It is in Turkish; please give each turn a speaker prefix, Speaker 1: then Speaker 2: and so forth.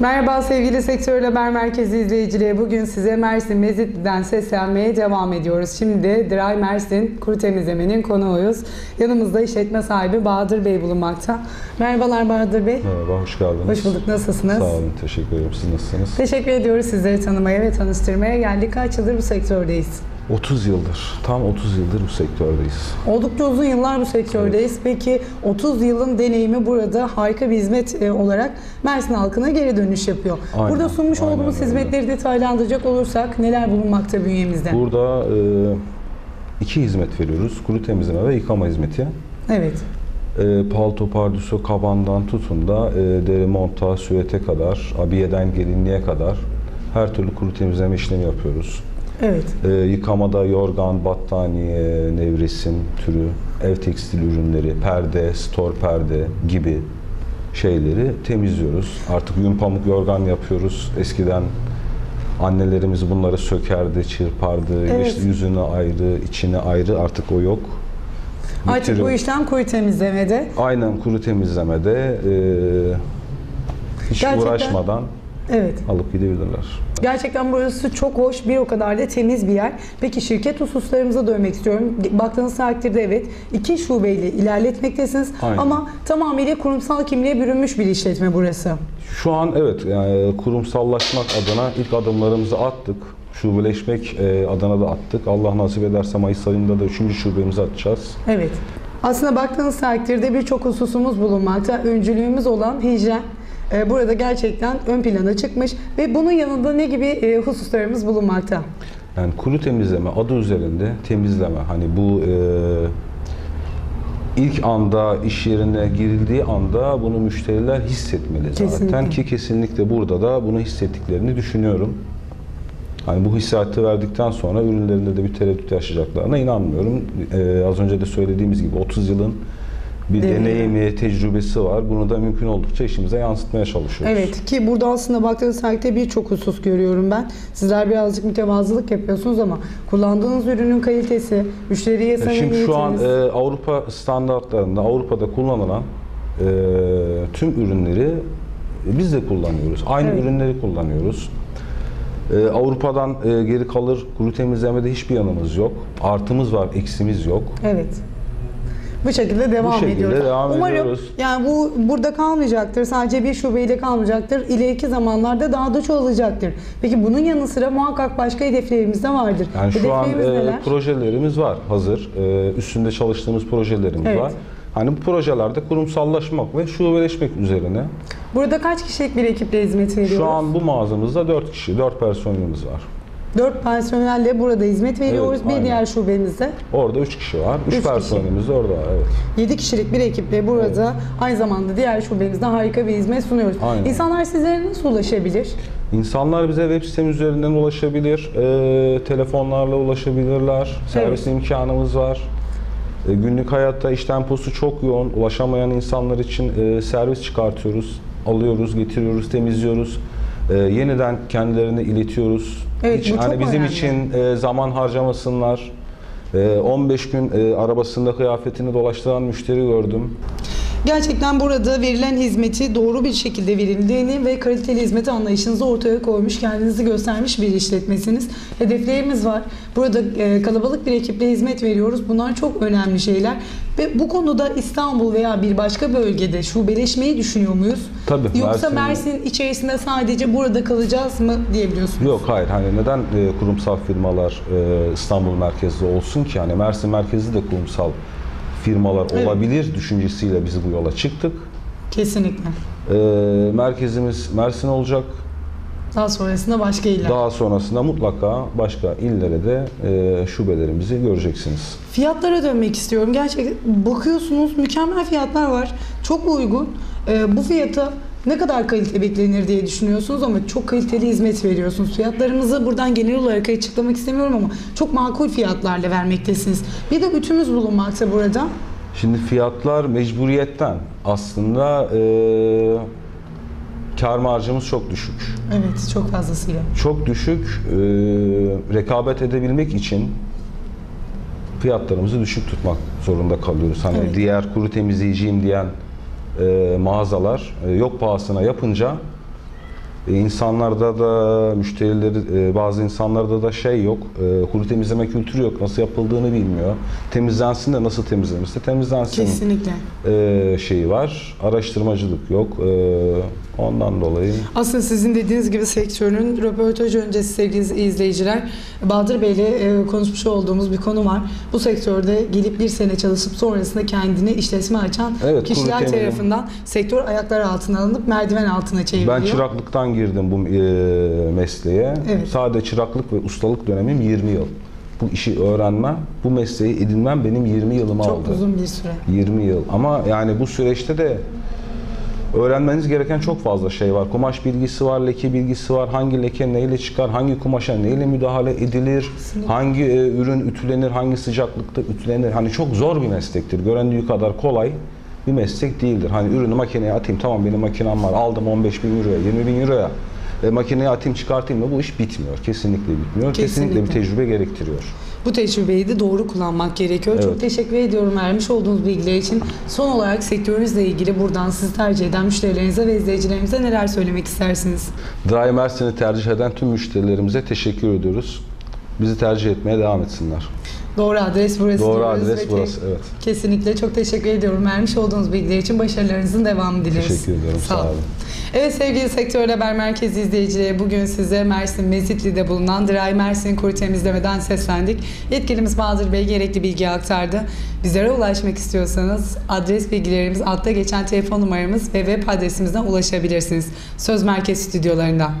Speaker 1: Merhaba sevgili Sektör Haber Merkezi izleyicileri. Bugün size Mersin Mezitli'den seslenmeye devam ediyoruz. Şimdi Dry Mersin Kuru Temizleme'nin konuğuyuz. Yanımızda işletme sahibi Bahadır Bey bulunmakta. Merhabalar Bahadır Bey.
Speaker 2: Merhaba, hoş geldiniz.
Speaker 1: Hoş bulduk. Nasılsınız?
Speaker 2: Sağ olun, teşekkür ederim. Siz nasılsınız?
Speaker 1: Teşekkür ediyoruz sizleri tanımaya ve tanıştırmaya geldik. Kaç yıldır bu sektördeyiz?
Speaker 2: 30 yıldır, tam 30 yıldır bu sektördeyiz.
Speaker 1: Oldukça uzun yıllar bu sektördeyiz. Peki 30 yılın deneyimi burada harika bir hizmet e, olarak Mersin halkına geri dönüş yapıyor.
Speaker 2: Aynen,
Speaker 1: burada sunmuş
Speaker 2: aynen
Speaker 1: olduğumuz
Speaker 2: öyle.
Speaker 1: hizmetleri detaylandıracak olursak neler bulunmakta bünyemizde?
Speaker 2: Burada e, iki hizmet veriyoruz. Kuru temizleme ve yıkama hizmeti.
Speaker 1: Evet.
Speaker 2: E, palto, pardüsü, kabandan tutun da e, deri monta, süvete kadar, abiyeden gelinliğe kadar her türlü kuru temizleme işlemi yapıyoruz.
Speaker 1: Evet.
Speaker 2: E, yıkamada yorgan, battaniye, nevresim türü, ev tekstil ürünleri, perde, stor perde gibi şeyleri temizliyoruz. Artık yün pamuk yorgan yapıyoruz. Eskiden annelerimiz bunları sökerdi, çırpardı.
Speaker 1: Evet.
Speaker 2: İşte yüzüne ayrı, içine ayrı artık o yok.
Speaker 1: Artık bu işlem kuyu temizlemede.
Speaker 2: Aynen kuru temizlemede e, hiç
Speaker 1: Gerçekten-
Speaker 2: uğraşmadan
Speaker 1: Evet.
Speaker 2: alıp gidebilirler.
Speaker 1: Gerçekten burası çok hoş, bir o kadar da temiz bir yer. Peki şirket hususlarımıza dönmek istiyorum. Baktığınız takdirde evet iki şubeyle ilerletmektesiniz.
Speaker 2: Aynen.
Speaker 1: Ama tamamıyla kurumsal kimliğe bürünmüş bir işletme burası.
Speaker 2: Şu an evet yani kurumsallaşmak adına ilk adımlarımızı attık. Şubeleşmek e, adına da attık. Allah nasip ederse Mayıs ayında da 3. şubemizi atacağız.
Speaker 1: Evet. Aslında baktığınız takdirde birçok hususumuz bulunmakta. Öncülüğümüz olan hijyen e, burada gerçekten ön plana çıkmış ve bunun yanında ne gibi e, hususlarımız bulunmakta?
Speaker 2: Yani kuru temizleme adı üzerinde temizleme. Hani bu e, ilk anda iş yerine girildiği anda bunu müşteriler hissetmeli zaten
Speaker 1: Kesinlikle.
Speaker 2: ki kesinlikle burada da bunu hissettiklerini düşünüyorum. Hani bu hissiyatı verdikten sonra ürünlerinde de bir tereddüt yaşayacaklarına inanmıyorum. E, az önce de söylediğimiz gibi 30 yılın bir
Speaker 1: Deneyimi.
Speaker 2: deneyimi, tecrübesi var. Bunu da mümkün oldukça işimize yansıtmaya çalışıyoruz.
Speaker 1: Evet ki burada aslında baktığınız takdirde birçok husus görüyorum ben. Sizler birazcık mütevazılık yapıyorsunuz ama kullandığınız ürünün kalitesi, müşteriye
Speaker 2: E, Şimdi şu an
Speaker 1: samimiyetiniz.
Speaker 2: e, Avrupa standartlarında Avrupa'da kullanılan e, tüm ürünleri biz de kullanıyoruz. Aynı
Speaker 1: Evet.
Speaker 2: ürünleri kullanıyoruz. E, Avrupa'dan e, geri kalır kuru temizlemede hiçbir yanımız yok. Artımız var, eksimiz yok.
Speaker 1: Evet. Bu şekilde devam
Speaker 2: şekilde
Speaker 1: ediyoruz.
Speaker 2: devam
Speaker 1: Umarım
Speaker 2: ediyoruz.
Speaker 1: yani bu burada kalmayacaktır. Sadece bir şubeyle kalmayacaktır. İleriki zamanlarda daha da çoğalacaktır. Peki bunun yanı sıra muhakkak başka hedeflerimiz de vardır.
Speaker 2: Yani şu an e,
Speaker 1: neler?
Speaker 2: projelerimiz var hazır. E, üstünde çalıştığımız projelerimiz
Speaker 1: Evet.
Speaker 2: var. Hani bu projelerde kurumsallaşmak ve şubeleşmek üzerine.
Speaker 1: Burada kaç kişilik bir ekiple hizmet veriyoruz?
Speaker 2: Şu an bu mağazamızda 4 kişi, 4 personelimiz var.
Speaker 1: 4 personelle burada hizmet veriyoruz.
Speaker 2: Evet,
Speaker 1: bir
Speaker 2: aynen.
Speaker 1: diğer şubemizde
Speaker 2: Orada 3 kişi var.
Speaker 1: Üç
Speaker 2: 3
Speaker 1: kişi.
Speaker 2: personelimiz de orada. Evet.
Speaker 1: 7 kişilik bir ekiple burada aynı zamanda diğer şubemizde harika bir hizmet sunuyoruz.
Speaker 2: Aynen.
Speaker 1: İnsanlar sizlere nasıl ulaşabilir?
Speaker 2: İnsanlar bize web sitemiz üzerinden ulaşabilir, e, telefonlarla ulaşabilirler, servis imkanımız var. E, günlük hayatta iş temposu çok yoğun, ulaşamayan insanlar için e, servis çıkartıyoruz, alıyoruz, getiriyoruz, temizliyoruz. E, yeniden kendilerine iletiyoruz.
Speaker 1: Evet,
Speaker 2: Hiç
Speaker 1: bu çok
Speaker 2: hani bizim
Speaker 1: önemli.
Speaker 2: için e, zaman harcamasınlar. E, 15 gün e, arabasında kıyafetini dolaştıran müşteri gördüm.
Speaker 1: Gerçekten burada verilen hizmeti doğru bir şekilde verildiğini ve kaliteli hizmet anlayışınızı ortaya koymuş, kendinizi göstermiş bir işletmesiniz. Hedeflerimiz var. Burada e, kalabalık bir ekiple hizmet veriyoruz. Bunlar çok önemli şeyler. Ve bu konuda İstanbul veya bir başka bölgede şubeleşmeyi düşünüyor muyuz?
Speaker 2: Tabii,
Speaker 1: Yoksa
Speaker 2: Mersin-
Speaker 1: Mersin içerisinde sadece burada kalacağız mı diyebiliyorsunuz?
Speaker 2: Yok hayır hani neden e, kurumsal firmalar e, İstanbul merkezli olsun ki hani Mersin merkezli de kurumsal firmalar
Speaker 1: Evet.
Speaker 2: olabilir düşüncesiyle biz bu yola çıktık.
Speaker 1: Kesinlikle.
Speaker 2: E, merkezimiz Mersin olacak.
Speaker 1: Daha sonrasında başka iller.
Speaker 2: Daha sonrasında mutlaka başka illere de e, şubelerimizi göreceksiniz.
Speaker 1: Fiyatlara dönmek istiyorum. Gerçekten bakıyorsunuz mükemmel fiyatlar var. Çok uygun. Ee, bu fiyata ne kadar kalite beklenir diye düşünüyorsunuz ama çok kaliteli hizmet veriyorsunuz. Fiyatlarımızı buradan genel olarak açıklamak istemiyorum ama çok makul fiyatlarla vermektesiniz. Bir de bütümüz bulunmakta burada.
Speaker 2: Şimdi fiyatlar mecburiyetten aslında e, kar marjımız çok düşük.
Speaker 1: Evet çok fazlasıyla.
Speaker 2: çok düşük e, rekabet edebilmek için fiyatlarımızı düşük tutmak zorunda kalıyoruz. Hani
Speaker 1: Evet.
Speaker 2: diğer kuru temizleyiciyim diyen e, mağazalar e, yok pahasına yapınca E, insanlarda da müşterileri e, bazı insanlarda da şey yok. E, kuru temizleme kültürü yok. Nasıl yapıldığını bilmiyor. Temizlensin de nasıl temizlenirse temizlensin
Speaker 1: Kesinlikle.
Speaker 2: e, şeyi var. Araştırmacılık yok. E, ondan dolayı
Speaker 1: Aslında sizin dediğiniz gibi sektörün röportaj öncesi sevgili izleyiciler Bahadır Bey ile e, konuşmuş olduğumuz bir konu var. Bu sektörde gelip bir sene çalışıp sonrasında kendine işletme açan
Speaker 2: Evet,
Speaker 1: kişiler tarafından sektör ayaklar altına alınıp merdiven altına çevriliyor.
Speaker 2: Ben çıraklıktan girdim bu e, mesleğe.
Speaker 1: Evet.
Speaker 2: Sadece çıraklık ve ustalık dönemim 20 yıl. Bu işi öğrenmem, bu mesleği edinmem benim 20 yılımı
Speaker 1: Çok
Speaker 2: aldı.
Speaker 1: uzun bir süre.
Speaker 2: 20 yıl. Ama yani bu süreçte de öğrenmeniz gereken çok fazla şey var. Kumaş bilgisi var, leke bilgisi var. Hangi leke neyle çıkar, hangi kumaşa neyle müdahale edilir,
Speaker 1: Kesinlikle.
Speaker 2: hangi e, ürün ütülenir, hangi sıcaklıkta ütülenir. Hani çok zor bir meslektir. Göründüğü kadar kolay bir meslek değildir. Hani ürünü makineye atayım, tamam benim makinem var, aldım 15 bin euroya, 20 bin euroya. E, makineye atayım çıkartayım mı bu iş bitmiyor. Kesinlikle bitmiyor. Kesinlikle,
Speaker 1: Kesinlikle.
Speaker 2: bir tecrübe gerektiriyor.
Speaker 1: Bu tecrübeyi de doğru kullanmak gerekiyor. Çok
Speaker 2: Evet.
Speaker 1: teşekkür ediyorum vermiş olduğunuz bilgiler için. Son olarak sektörünüzle ilgili buradan sizi tercih eden müşterilerinize ve izleyicilerimize neler söylemek istersiniz?
Speaker 2: Dry Mersin'i tercih eden tüm müşterilerimize teşekkür ediyoruz. Bizi tercih etmeye devam etsinler.
Speaker 1: Doğru adres burası
Speaker 2: Doğru
Speaker 1: diyoruz
Speaker 2: adres
Speaker 1: ve
Speaker 2: burası, evet.
Speaker 1: Kesinlikle çok teşekkür ediyorum. Vermiş olduğunuz bilgiler için başarılarınızın devamını dileriz.
Speaker 2: Teşekkür ediyorum, sağ olun.
Speaker 1: Evet sevgili Sektör Haber Merkezi izleyicileri bugün size Mersin Mezitli'de bulunan Dry Mersin Kuru Temizleme'den seslendik. Yetkilimiz Bahadır Bey gerekli bilgi aktardı. Bizlere ulaşmak istiyorsanız adres bilgilerimiz altta geçen telefon numaramız ve web adresimizden ulaşabilirsiniz. Söz Merkez Stüdyolarından.